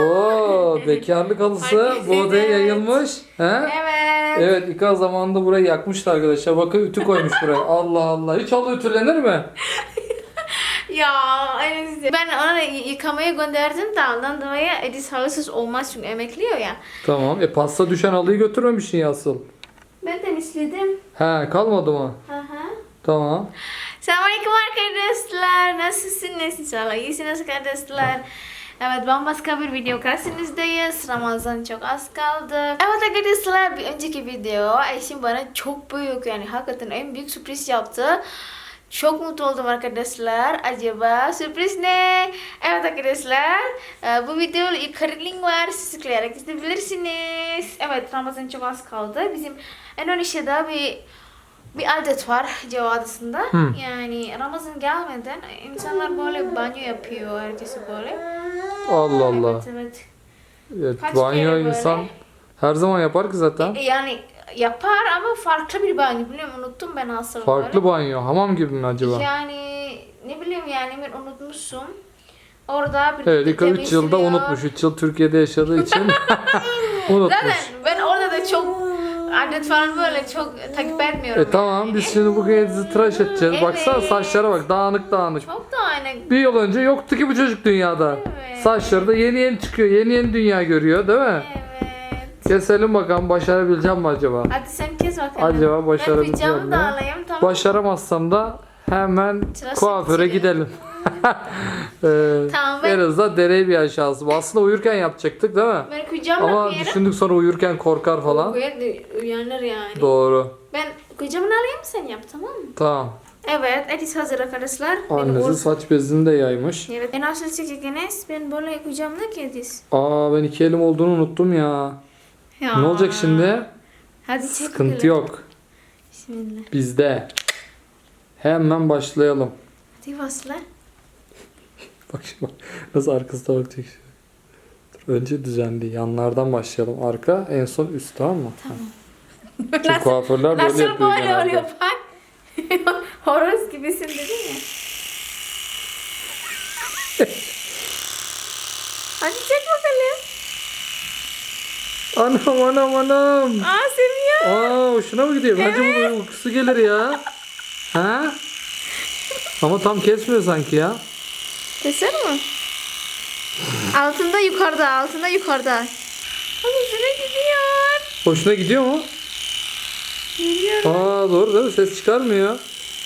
Oo, bekarlık halısı Herkes bu odaya evet. yayılmış. He? Evet. Evet İkaz zamanında burayı yakmıştı arkadaşlar. Bakın ütü koymuş buraya. Allah Allah. Hiç halı ütülenir mi? Ya en iyisi. Ben ona yıkamaya gönderdim de ondan dolayı Edis halısız olmaz çünkü emekliyor ya. Tamam. E pasta düşen halıyı götürmemişsin ya asıl. Ben temizledim. He kalmadı mı? Hı hı. Tamam. Selamünaleyküm arkadaşlar. Nasılsınız? İnşallah iyisiniz arkadaşlar. Evet bambaşka bir video karşınızdayız. Ramazan çok az kaldı. Evet arkadaşlar bir önceki video eşim bana çok büyük yani hakikaten en büyük sürpriz yaptı. Çok mutlu oldum arkadaşlar. Acaba sürpriz ne? Evet arkadaşlar e, bu videoda yukarı link var. Siz tıklayarak izleyebilirsiniz. Evet Ramazan çok az kaldı. Bizim Endonezya'da bir bir adet var Jawa Adası'nda. Hı. Yani Ramazan gelmeden insanlar böyle banyo yapıyor herkesi böyle. Allah Allah. Evet evet. Evet, Kaç banyo kere böyle? insan her zaman yapar ki zaten. E, Yani yapar ama farklı bir banyo. Biliyorum unuttum ben aslında. Farklı banyo. Hamam gibi mi acaba? Yani ne bileyim yani ben unutmuşum. Orada bir Evet İka 3 yılda unutmuş. 3 yıl Türkiye'de yaşadığı için unutmuş. Zaten ben adet falan böyle çok takip etmiyorum. E tamam biz şimdi bugün Ediz'i tıraş edeceğiz. Evet. Baksana saçlara bak dağınık dağınık. Çok da aynı. Bir yıl önce yoktu ki bu çocuk dünyada. Evet. Saçları da yeni yeni çıkıyor. Yeni yeni dünya görüyor değil mi? Evet. Keselim bakalım başarabileceğim mi acaba? Hadi sen kes bakalım. Acaba Ben başarabileceğim mi? da alayım tamam. Başaramazsam da hemen Tıraş kuaföre edeceğim. gidelim. ee, Tamam, ben- En azından dereyi bir aşağısı. Bu Aslında uyurken yapacaktık değil mi? Ben kucağıma Ama koyarım. düşündük sonra uyurken korkar falan. Koyar da uyanır yani. Doğru. Ben kucağımını alayım sen yap tamam mı? Tamam. Evet, Edis hazır arkadaşlar. Beni Annesi or- saç bezini de yaymış. Evet, en nasıl çekeceğiniz? Ben böyle kucağımda ki Edis. Aa ben iki elim olduğunu unuttum ya. Ya. Ne olacak şimdi? Hadi çek Sıkıntı bakalım. yok. Bismillah. Bizde. Hemen başlayalım. Hadi başla. Bak şimdi. Nasıl arkasına bakacak. Dur, önce düzenli. Yanlardan başlayalım. Arka en son üst tamam mı? Tamam. Çünkü kuaförler böyle Nasıl yapıyor böyle genelde. oluyor bak. Horoz gibisin dedin ya. Hadi çek bakalım. Anam anam anam. Aa seviyor. Aa hoşuna mı gidiyor? Bence bunun uykusu gelir ya. Ha? Ama tam kesmiyor sanki ya. Keser mi? altında yukarıda, altında yukarıda. Hadi gidiyor. Hoşuna gidiyor mu? Gidiyor. Aa doğru değil mi? Ses çıkarmıyor.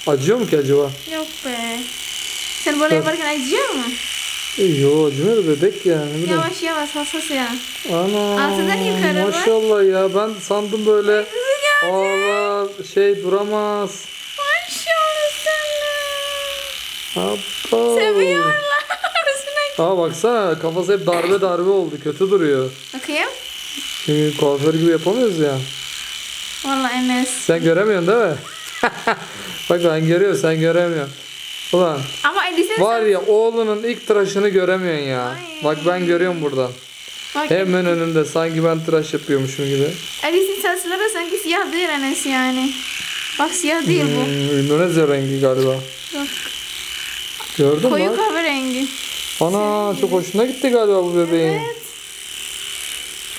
Acıyor mu ki acaba? Yok be. Sen böyle yaparken acıyor mu? Yo acımıyor bebek ya. Ne bileyim. Yavaş yavaş hassas ya. Ana Altından yukarı bak. maşallah ya ben sandım böyle Allah şey duramaz. Hoppa. Seviyorlar. Aa baksana kafası hep darbe darbe oldu kötü duruyor. Bakayım. Şimdi kuaför gibi yapamıyoruz ya. Vallahi Enes. Sen göremiyorsun değil mi? Bak ben görüyorum sen göremiyorsun. Ulan Ama Edis'in var ya oğlunun ilk tıraşını göremiyorsun ya. Ay. Bak ben görüyorum buradan. Bak, Hemen önünde sanki ben tıraş yapıyormuşum gibi. Edis'in saçları sanki siyah değil Enes yani. Bak siyah değil bu. Hmm, Endonezya rengi galiba. Bak, Gördün mü? koyu bak? kahverengi. Ana çok hoşuna gitti galiba bu bebeğin.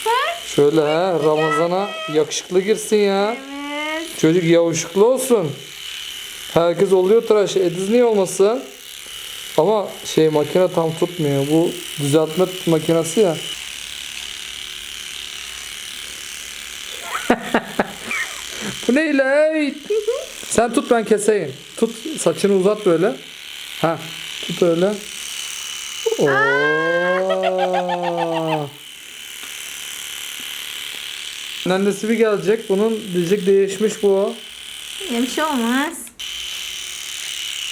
Bak. Şöyle ha Ramazan'a yakışıklı girsin ya. Evet. Çocuk yavuşuklu olsun. Herkes oluyor tıraş. Ediz niye olmasın? Ama şey makine tam tutmuyor. Bu düzeltme makinesi ya. Bu ne lan? Sen tut ben keseyim. Tut saçını uzat böyle. Ha, tut öyle. Oo. Annesi bir gelecek. Bunun diyecek değişmiş bu. Ya bir şey olmaz.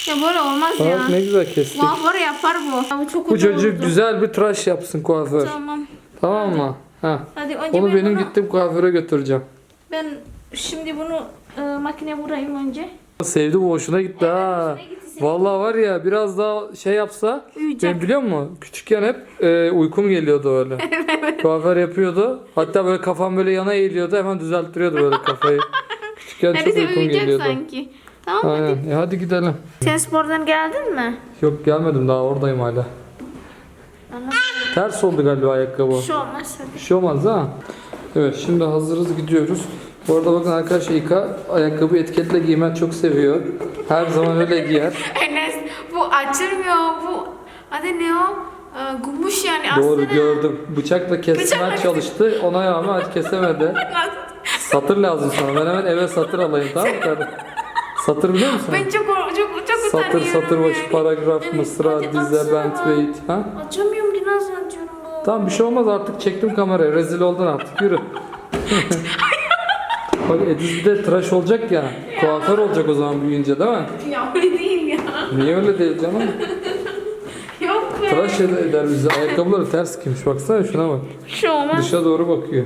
Ya böyle olmaz ya. Bak ne güzel kestik. Kuaför yapar bu. Ya bu çok Bu çocuk oldu. güzel bir tıraş yapsın kuaför. Tamam. Tamam mı? Ha. Hadi önce Onu ben benim bunu, gittim kuaföre götüreceğim. Ben şimdi bunu e, makine vurayım önce. Sevdi bu hoşuna gitti ha. hoşuna gitti. Vallahi var ya biraz daha şey yapsa Uyuyacak. ben biliyor musun? Küçükken hep e, uykum geliyordu öyle. Kuaför yapıyordu. Hatta böyle kafam böyle yana eğiliyordu hemen düzelttiriyordu böyle kafayı. Küçükken çok Neredeyse uykum uyuyacak geliyordu. sanki. Tamam hadi. Aynen. E, hadi gidelim. Sen spordan geldin mi? Yok gelmedim daha oradayım hala. Anladım. Ters oldu galiba ayakkabı. Şu olmaz hadi. Bir şey olmaz ha. Evet şimdi hazırız gidiyoruz. Bu arada bakın arkadaşlar İka ayakkabı etiketle giymeyi çok seviyor. Her zaman öyle giyer. Enes bu açılmıyor bu. Adı ne o? Ee, gumuş yani Doğru aslında. gördüm. Bıçakla kesmeye Bıçakla- çalıştı. Ona rağmen kesemedi. Satır lazım sana. Ben hemen eve satır alayım tamam mı? kardeşim? Satır biliyor musun? Ben çok çok çok Satır, utanıyorum satır başı, yani. paragraf, mısra, hadi dize, atsana. bent, beyit. Ha? Açamıyorum ki nasıl açıyorum bu? Tamam bir şey olmaz artık çektim kamerayı. Rezil oldun artık yürü. Bak Ediz bir de tıraş olacak ya. Kuaför olacak o zaman büyüyünce değil mi? Ya öyle değil ya. Niye öyle değil canım? Yok be. Tıraş eder bizi. Ayakkabıları ters giymiş. Baksana şuna bak. Bir şey olmaz. Dışa doğru bakıyor.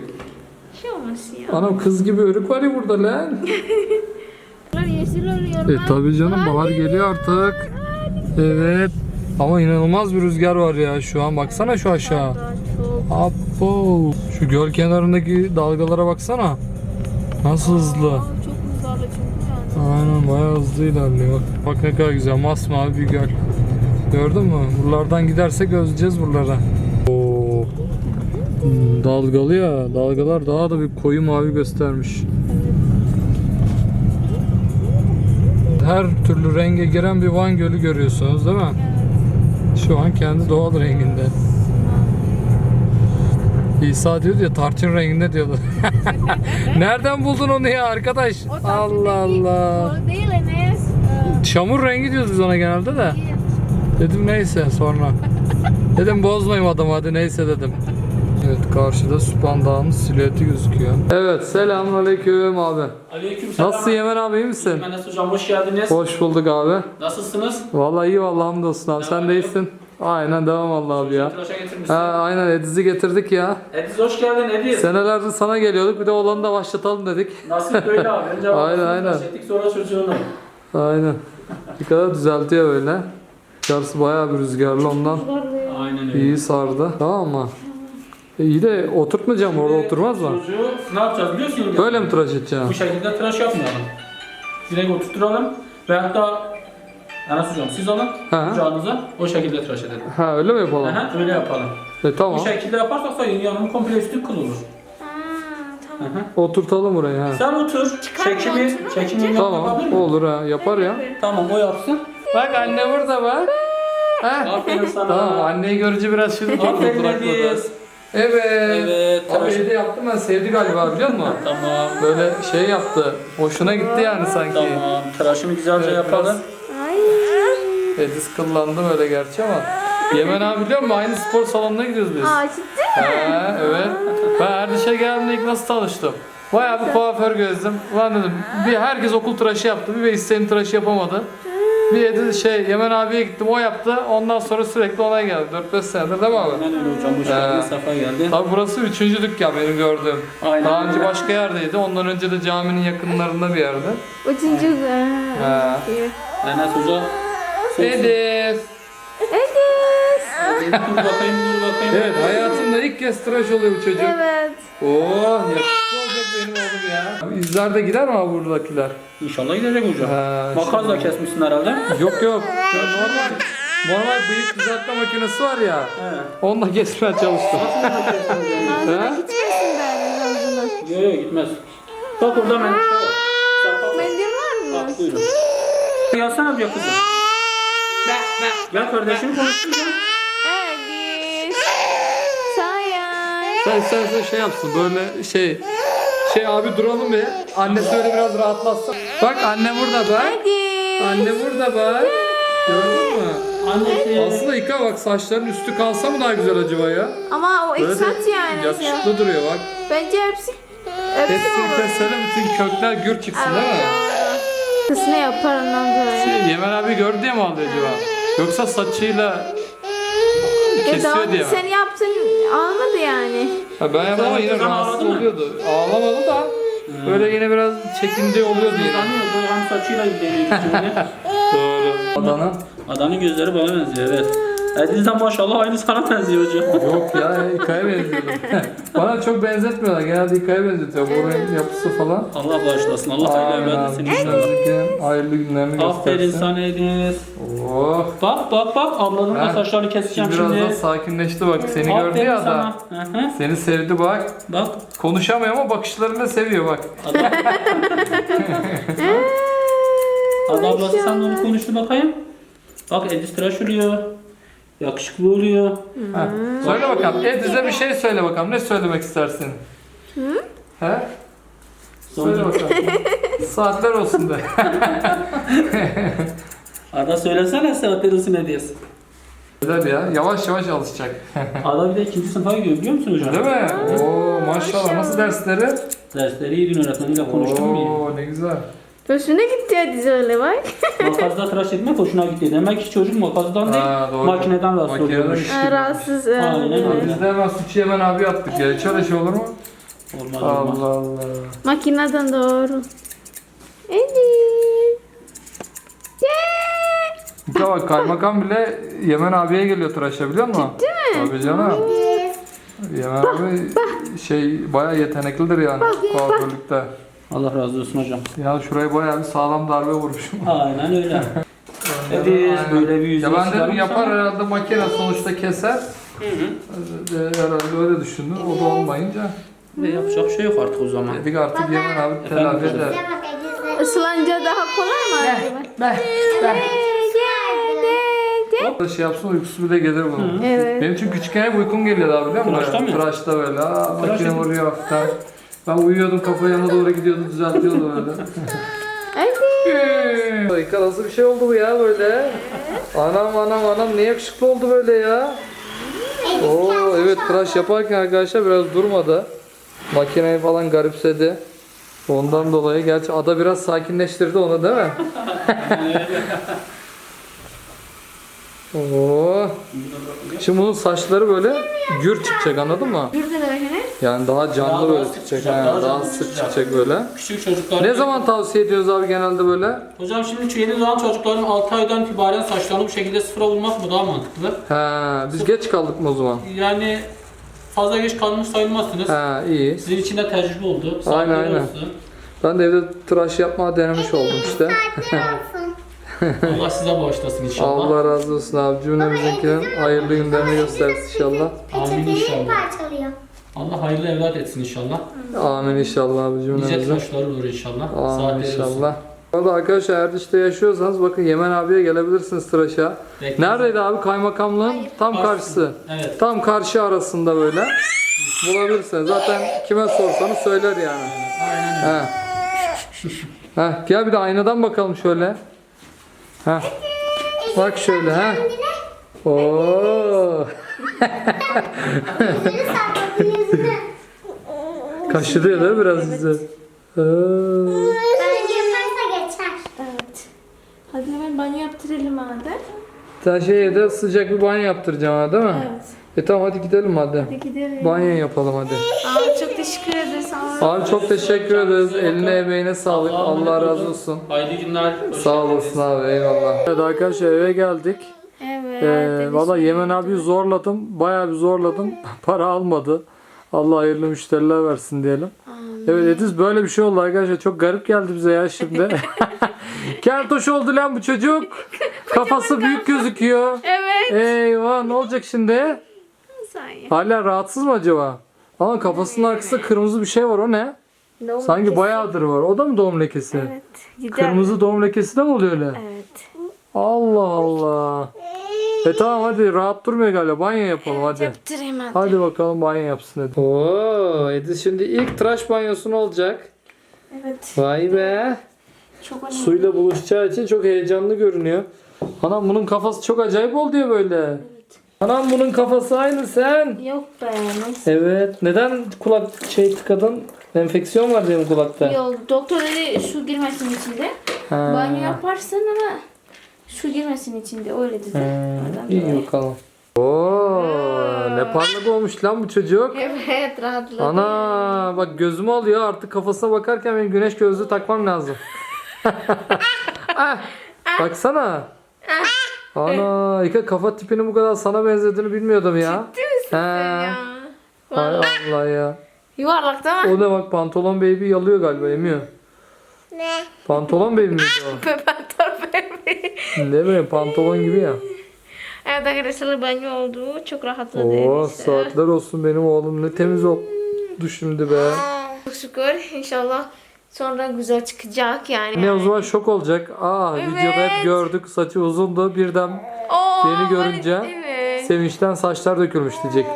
Bir şey olmaz ya. Anam kız gibi örük var ya burada lan. Yeşil oluyor. E tabi canım bahar geliyor artık. Evet. Ama inanılmaz bir rüzgar var ya şu an. Baksana şu aşağı. Apo. Şu göl kenarındaki dalgalara baksana. Nasıl hızlı. Çok rüzgarlı çünkü yani. Aynen bayağı hızlı ilerliyor. Bak ne kadar güzel masmavi bir göl. Gördün mü? Buralardan gidersek özleyeceğiz buralara. Oo. Hmm, Dalgalı ya. Dalgalar daha da bir koyu mavi göstermiş. Her türlü renge giren bir Van Gölü görüyorsunuz değil mi? Şu an kendi doğal renginde. İsa diyordu ya tarçın renginde diyordu. Nereden buldun onu ya arkadaş? Allah Allah. Değil Enes. Çamur rengi diyoruz biz ona genelde de. Dedim neyse sonra. Dedim bozmayayım adamı hadi neyse dedim. Evet karşıda Süphan Dağı'nın silüeti gözüküyor. Evet selamünaleyküm abi. Aleykümselam. Nasılsın Yemen abi iyi misin? Enes hocam hoş geldiniz. Hoş bulduk abi. Nasılsınız? Vallahi iyi vallahi hamdolsun abi. Sen de iyisin. Aynen devam Allah abi ya. Tıraşa getirmişsin. Ha, aynen Ediz'i getirdik ya. Ediz hoş geldin Ediz. Senelerdir sana geliyorduk bir de oğlanı da başlatalım dedik. Nasip böyle abi. Önce Aynen, aynen. ettik sonra çocuğunu. Aynen. Bir kadar düzeltiyor böyle. Dışarısı bayağı bir rüzgarlı ondan. Aynen öyle. İyi sardı. Tamam mı? E, iyi de oturtmayacağım orada oturmaz mı? Çocuğu ne yapacağız biliyorsun ya? Böyle mi tıraş edeceğim? Bu şekilde tıraş yapmayalım. Direkt oturtturalım ve hatta Enes hocam siz alın Ha. kucağınıza o şekilde tıraş edelim. Ha öyle mi yapalım? Aha, öyle yapalım. E tamam. Bu şekilde yaparsak sayın yanımın komple üstü kıl olur. Ha, tamam. Aha. Oturtalım orayı ha. Sen otur. Çekimi, oturun çekimi Tamam yapabilir mi? olur ha yapar ya. Tamam o yapsın. Bak anne burada bak. Ha. Aferin sana. Tamam anneyi görünce biraz şimdi Aferin. Ediz. Evet. Evet. Abi tıraş- evde yaptım ben sevdi galiba biliyor musun? Tamam. Böyle şey yaptı. Hoşuna gitti yani sanki. Tamam. Tıraşımı güzelce Evet, yapalım. Ediz kıllandı böyle gerçi ama. Yemen abi biliyor musun? Aynı spor salonuna gidiyoruz biz. Aa ciddi. Ha, evet. Ben Erdiş'e geldiğimde ilk nasıl tanıştım? Bayağı bir kuaför gözüm. Ulan dedim bir herkes okul tıraşı yaptı. Bir Veysel'in tıraşı yapamadı. Bir Ediz şey Yemen abiye gittim o yaptı. Ondan sonra sürekli ona geldi. 4-5 senedir değil mi abi? Aynen öyle hocam. Hoş He. geldin. Sefa geldin. Tabi burası üçüncü dükkan benim gördüğüm. Aynen. Daha önce başka yerdeydi. Ondan önce de caminin yakınlarında bir yerde. Üçüncü. Ha. İyi. Enes Hoca. Ediz. Edis. dur bakayım dur bakayım. Evet hayatımda ilk kez tıraş oluyor bu çocuk. Evet. Oo yakışıklı olacak benim oğlum ya. İzler de gider mi buradakiler? İnşallah gidecek hocam. Ha, Makasla kesmişsin herhalde. Yok yok. Ya normal normal bıyık düzeltme makinesi var ya. He. Onunla kesmeye çalıştım. Ağzına gitmesin bari ağzına. Yok yok gitmez. Bak orada mendil var. Sarpa- Mendil var mı? Bak buyurun. Gelsene bir kızım. Gel kardeşim konuşturacağım. Edis. Sayang. Sen sen sen şey yapsın böyle şey şey abi duralım bir. Annesi öyle biraz rahatlatsın. Bak anne burada bak. Edis. Anne burada bak. Gördün mü? Annesi. Aslında yıka bak saçların üstü kalsa mı daha güzel acaba ya? Ama o Böyle de eksat yani. yakışıklı duruyor bak. Bence hepsi hepsi Hepsini keselim bütün kökler gür çıksın değil mi? Kısmı yapar ondan sonra. Şey, Yemen abi gördü diye mi aldı acaba? Yoksa saçıyla kesiyor diye mi? sen yaptın almadı yani. Ha ben yaptım ama yine Sen rahatsız ağladı mı? oluyordu. Ağlamadı da böyle yine biraz çekindiği oluyordu yine. Anlıyor böyle hem saçıyla deniyor. Doğru. Adana. Adanın gözleri bana benziyor evet. Ediz de maşallah aynı sana benziyor hocam. Yok ya İK'ya benziyordu. Bana çok benzetmiyorlar. Genelde İK'ya benzetiyor. Boru'nun yapısı falan. Allah bağışlasın. Allah hayırlı etsin inşallah. Şimdiki Hayırlı günlerini Aferin göstersin. sana Ediz. Oh. Bak bak bak ablanın da saçlarını keseceğim Şimdi biraz şimdi. da sakinleşti bak. Seni gördü Aferin ya sana. da. Seni sevdi bak. Bak. Konuşamıyor ama bakışlarını seviyor bak. Ada ablası sen onu konuştu bakayım. Bak Ediz tıraş oluyor. Yakışıklı oluyor. Ha. Söyle bakalım. Ediz'e bir şey söyle bakalım. Ne söylemek istersin? He? Söyle Sonra- bakalım. Saatler olsun de. Ada söylesene saatler olsun Ediz. Güzel ya. Yavaş yavaş alışacak. Ada bir de ikinci sınıfa gidiyor biliyor musun hocam? Değil mi? Oo maşallah. Nasıl dersleri? Dersleri iyi dün öğretmeniyle konuştum? Oo ne güzel. Hoşuna gitti hadi öyle bak. Makasla tıraş etmek hoşuna gitti. Demek ki çocuk makasdan değil, Ha, doğru. makineden rahatsız Makineden oluyormuş. Rahatsız. e, Aynen evet. öyle. Biz de hemen suçu hemen abi attık ya. Hiç öyle şey olur mu? Olmaz olmaz. Allah Allah. Makineden doğru. Evet. Bir de bak kaymakam bile Yemen abiye geliyor tıraşa biliyor musun? Ciddi mi? Tabii canım. Yemen abi şey bayağı yeteneklidir yani kuaförlükte. Allah razı olsun hocam. Yani şuraya bayağı bir sağlam darbe vurmuşum. Aynen öyle. Ediz böyle bir yüzü Ya ben dedim yapar herhalde makine sonuçta keser. Hı hı. Ee, Herhalde öyle düşündüm. O da olmayınca Ve yapacak şey yok artık o zaman. dedik artık Yemen abi telafi Efendim? eder. Islanınca daha kolay mı acaba? Da şey yapsın uykusu bile gelir bunun. Evet. Benim çünkü küçükken hep uykum geliyordu abi biliyor musun? Tıraşta mı? Tıraşta böyle. Aa, Tıraş makine edin. vuruyor hafiften. Ben uyuyordum kafa yana doğru gidiyordu düzeltiyordu böyle. Hadi. Dakika nasıl bir şey oldu bu ya böyle? Anam anam anam ne yakışıklı oldu böyle ya. Oo evet tıraş yaparken arkadaşlar biraz durmadı. Makineyi falan garipsedi. Ondan dolayı gerçi ada biraz sakinleştirdi onu değil mi? Oo. Şimdi bunun saçları böyle gür çıkacak anladın mı? Bir de ne? Yani daha canlı Daha- böyle daha sık çıkacak. çıkacak, ha, daha daha canlı sık çıkacak. çıkacak böyle. Küçük çocuklar. Ne zaman tavsiye ediyoruz abi genelde böyle? Hocam şimdi yeni doğan çocukların 6 aydan itibaren saçlarını bu şekilde sıfıra vurmak mı daha mantıklı? He, biz geç kaldık mı o zaman? Yani fazla geç kalmış sayılmazsınız. He, iyi. Sizin için de tecrübe oldu. Aynen, aynen. olsun. Ben de evde tıraş yapmaya denemiş oldum işte. Allah size bağışlasın inşallah. Allah razı olsun abi. Cümlemizinkinin hayırlı günlerini göstersin inşallah. Amin inşallah. parçalıyor. Allah hayırlı evlat etsin inşallah. Amin inşallah abi Nice cümlemizin. tıraşlar olur inşallah. Amin Saatleri olsun. inşallah. Bu arada arkadaşlar Erdiş'te yaşıyorsanız bakın Yemen abiye gelebilirsiniz tıraşa. Bekleriz. Neredeydi abi kaymakamlığın? Tam karşısı. Evet. Tam karşı arasında böyle. Bulabilirsiniz. Zaten kime sorsanız söyler yani. Aynen öyle. He. Heh, gel bir de aynadan bakalım şöyle. Heh. Bak şöyle ha. Oo. Yüzünü. Kaşıdıyor değil mi biraz size? Oo. Bence yaparsa geçer. Evet. Hadi hemen banyo yaptıralım hadi. Sen şeye de sıcak bir banyo yaptıracaksın ha değil mi? Evet. E tamam hadi gidelim hadi. Hadi gidelim. Banyo yapalım hadi. Aa, çok teşekkür ederiz. Sağ olun. Abi çok teşekkür ederiz. Eline emeğine sağlık. Allah emanet razı olsun. Hayırlı günler. Sağ olasın abi eyvallah. Evet arkadaşlar eve geldik. Evet. Ee, Valla Yemen abi zorladım. Bayağı bir zorladım. Para almadı. Allah hayırlı müşteriler versin diyelim. Evet Ediz böyle bir şey oldu arkadaşlar. Çok garip geldi bize ya şimdi. Keltoş oldu lan bu çocuk. Kafası büyük gözüküyor. Evet. Eyvah ne olacak şimdi? Hala rahatsız mı acaba? Ama kafasının arkasında kırmızı bir şey var o ne? Doğum Sanki lekesi. bayağıdır var. O da mı doğum lekesi? Evet. Gider. Kırmızı doğum lekesi de mi oluyor öyle? Evet. Allah Allah. E tamam hadi rahat durmuyor galiba. Banyo yapalım hadi. Yaptırayım hadi. Hadi bakalım banyo yapsın hadi. Oo, Ediz şimdi ilk tıraş banyosu ne olacak? Evet. Vay be. Çok önemli. Suyla buluşacağı için çok heyecanlı görünüyor. Anam bunun kafası çok acayip oldu ya böyle. Anam bunun kafası aynı sen. Yok be. Neyse. Evet. Neden kulak şey tıkadın? Enfeksiyon var benim kulakta. Yok doktor dedi su girmesin içinde. Ha. Banyo yaparsın ama su girmesin içinde öyle dedi. Ondan İyi dolayı. bakalım. Oo, ne parlak olmuş lan bu çocuk. Evet rahatladım. Ana bak gözümü alıyor artık kafasına bakarken benim güneş gözlüğü takmam lazım. ah, baksana. Ana İlkay kafa tipinin bu kadar sana benzediğini bilmiyordum ya. Ciddi misin sen He. ya? Hay Allah ya. Yuvarlak değil mi? O ne bak pantolon baby yalıyor galiba emiyor. Ne? Pantolon baby miydi o? Pepper baby. ne bileyim pantolon gibi ya. Evet arkadaşlar banyo oldu. Çok rahatladı. Oo enişte. saatler olsun benim oğlum ne temiz oldu şimdi be. Çok şükür. İnşallah sonra güzel çıkacak yani. Ne o zaman şok olacak. Aa Evet. videoda hep gördük saçı uzundu birden Oo, Beni görünce Evet. sevinçten saçlar dökülmüş diyecek.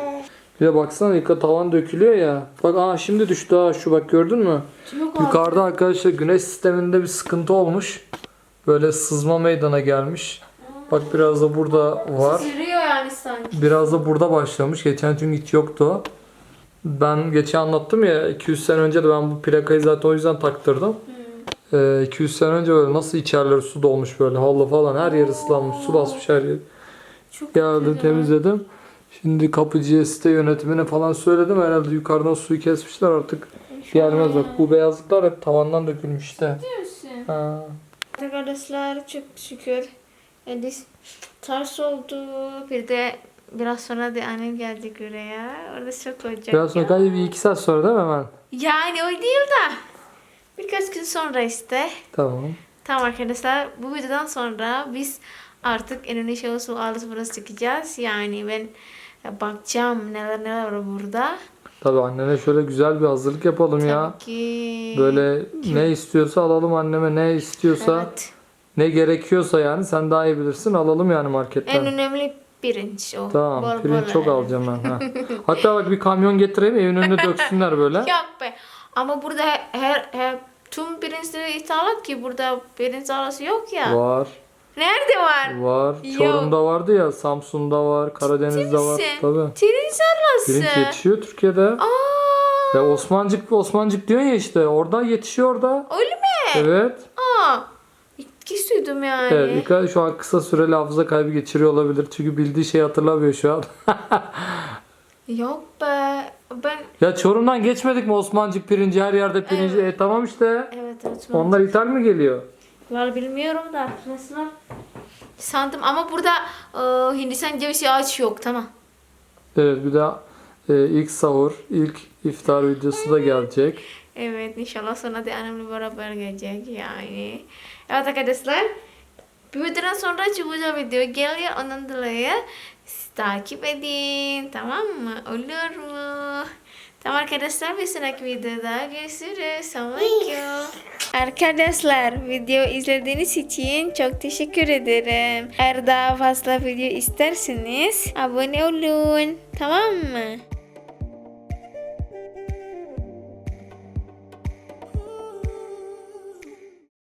Bir de baksana yıka tavan dökülüyor ya. Bak aa şimdi düştü ha şu bak gördün mü? Yukarıda arkadaşlar güneş sisteminde bir sıkıntı olmuş. Böyle sızma meydana gelmiş. Bak biraz da burada var. Sürüyor yani sanki. Biraz da burada başlamış. Geçen gün hiç yoktu. Ben geçen anlattım ya 200 sene önce de ben bu plakayı zaten o yüzden taktırdım. Ee, 200 sene önce böyle nasıl içerleri su dolmuş böyle halı falan her yer ıslanmış su basmış her yer. Çok Geldim temizledim. Şimdi kapıcıya site yönetimine falan söyledim. Herhalde yukarıdan suyu kesmişler artık. Gelmez bak bu beyazlıklar hep tavandan dökülmüş işte. Diyorsun. Ha. Arkadaşlar çok şükür. Edis ters oldu. Bir de biraz sonra da annem gelecek buraya. Orada çok olacak Biraz sonra galiba bir iki saat sonra değil mi hemen? Yani o değil de. Birkaç gün sonra işte. Tamam. Tamam arkadaşlar bu videodan sonra biz artık Indonesia usulü ağız burası çıkacağız. Yani ben bakacağım neler neler var burada. Tabii annene şöyle güzel bir hazırlık yapalım ya. Tabii ki. Böyle ne istiyorsa alalım anneme ne istiyorsa Evet. ne gerekiyorsa yani sen daha iyi bilirsin alalım yani En marketten. önemli pirinç o. Tamam Bol pirinç bol çok yani. alacağım ben. Ha. Hatta bak bir kamyon getireyim evin önüne döksünler böyle. Yok be. Ama burada her, her, her tüm pirinçleri ithalat ki burada pirinç arası yok ya. Var. Nerede var? Var. Çorum'da vardı ya, Samsun'da var, Karadeniz'de var. misin? Tabii. Pirinç. Pirinç yetişiyor Türkiye'de. Aa, Ya Osmancık Osmancık diyorsun ya işte. Orada yetişiyor orada. öyle mi? Evet. Aa, ilk duydum yani. Evet. İlkay şu an kısa süreli hafıza kaybı geçiriyor olabilir. Çünkü bildiği şeyi hatırlamıyor şu an. Yok be. Ben ya Çorum'dan geçmedik mi Osmancık pirinci her yerde pirinci? E tamam işte. evet evet. Onlar ithal mi geliyor? Vallahi bilmiyorum da arkadaşlar. Sandım ama burada e, Hindistan cevizi ağaç yok tamam. Evet bir de e, ilk sahur, ilk iftar videosu da gelecek. Evet inşallah sonra da annemle beraber gelecek yani. Evet arkadaşlar. Bir videodan sonra çok güzel video geliyor. Ondan dolayı takip edin. Tamam mı? Olur mu? Tamam arkadaşlar bir sonraki videoda görüşürüz. Selamünaleyküm. Arkadaşlar video izlediğiniz için çok teşekkür ederim. Eğer daha fazla video isterseniz abone olun. Tamam mı?